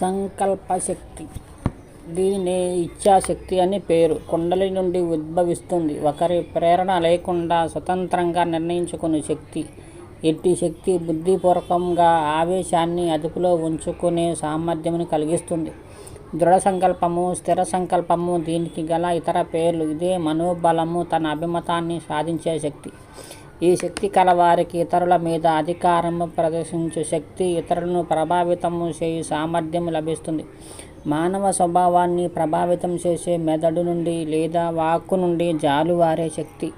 సంకల్పశక్తి. దీనిని ఇచ్ఛాశక్తి అని పేరు. కుండలి నుండి ఉద్భవిస్తుంది. ఒకరి ప్రేరణ లేకుండా స్వతంత్రంగా నిర్ణయించుకునే శక్తి. ఎట్టి శక్తి బుద్ధిపూర్వకంగా ఆవేశాన్ని అదుపులో ఉంచుకునే సామర్థ్యమును కలిగిస్తుంది. దృఢ సంకల్పము స్థిర సంకల్పము దీనికి గల ఇతర పేర్లు. ఇదే మనోబలము తన అభిమతాన్ని సాధించే శక్తి. ఈ శక్తి కలవారికి ఇతరుల మీద అధికారము ప్రదర్శించు శక్తి ఇతరులను ప్రభావితము చేయు సామర్థ్యం లభిస్తుంది. మానవ స్వభావాన్ని ప్రభావితం చేసే మెదడు నుండి లేదా వాక్కు నుండి జాలువారే శక్తి.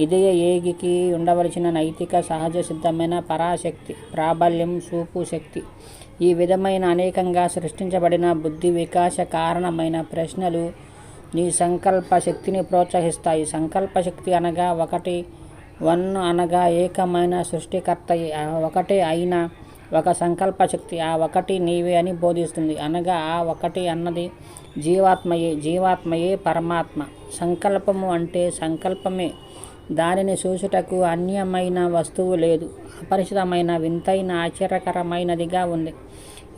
ఇదే ఏగికి ఉండవలసిన నైతిక సహజ సిద్ధమైన పరాశక్తి ప్రాబల్యం చూపు శక్తి. ఈ విధమైన అనేకంగా సృష్టించబడిన బుద్ధి వికాస కారణమైన ప్రశ్నలు నీ సంకల్ప శక్తిని ప్రోత్సహిస్తాయి. సంకల్ప శక్తి అనగా ఒకటి వన్ అనగా ఏకమైన సృష్టికర్త ఒకటే అయిన ఒక సంకల్ప శక్తి ఆ ఒకటి నీవే అని బోధిస్తుంది. అనగా ఆ ఒకటి అన్నది జీవాత్మయే. జీవాత్మయే పరమాత్మ. సంకల్పము అంటే సంకల్పమే. దానిని చూసుటకు అన్యమైన వస్తువు లేదు. అపరిచితమైన వింతైన ఆశ్చర్యకరమైనదిగా ఉంది.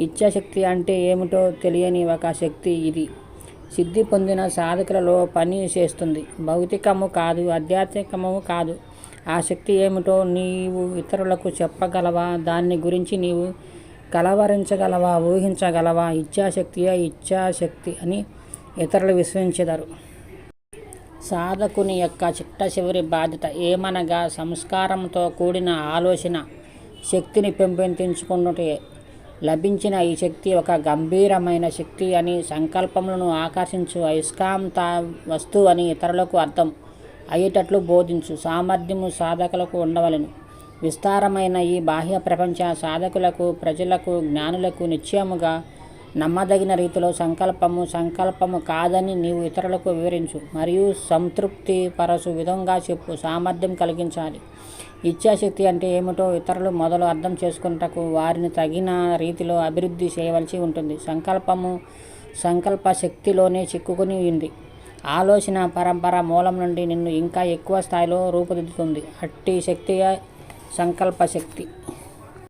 ఇచ్ఛాశక్తి అంటే ఏమిటో తెలియని ఒక శక్తి ఇది. సిద్ధి పొందిన సాధకులలో పని చేస్తుంది. భౌతికము కాదు ఆధ్యాత్మికము కాదు. ఆ శక్తి ఏమిటో నీవు ఇతరులకు చెప్పగలవా? దాని గురించి నీవు కలవరించగలవా? ఊహించగలవా? ఇచ్చాశక్తియా ఇచ్ఛాశక్తి అని ఇతరులు విశ్వసించెదరు. సాధకుని యొక్క చిట్ట చివరి బాధ్యత ఏమనగా సంస్కారంతో కూడిన ఆలోచన శక్తిని పెంపొందించుకున్నటే లభించిన ఈ శక్తి ఒక గంభీరమైన శక్తి అని సంకల్పములను ఆకర్షించు అయస్కాంత వస్తువు అని ఇతరులకు అర్థం. అయ్యేటట్లు బోధించు. సామర్థ్యము సాధకులకు ఉండవలెను. విస్తారమైన ఈ బాహ్య ప్రపంచ సాధకులకు ప్రజలకు జ్ఞానులకు నిశ్చయముగా నమ్మదగిన రీతిలో సంకల్పము సంకల్పము కాదని నీవు ఇతరులకు వివరించు. మరియు సంతృప్తి పరచు విధంగా చెప్పు. సామర్థ్యం కలిగించాలి. ఇచ్ఛాశక్తి అంటే ఏమిటో ఇతరులు మొదలు అర్థం చేసుకున్నటకు వారిని తగిన రీతిలో అభివృద్ధి చేయవలసి ఉంటుంది. సంకల్పము సంకల్ప శక్తిలోనే చిక్కుకుని ఉంది. ఆలోచన పరంపర మూలం నుండి నిన్ను ఇంకా ఎక్కువ స్థాయిలో రూపుదిద్దుతుంది. అట్టి శక్తియే సంకల్ప శక్తి.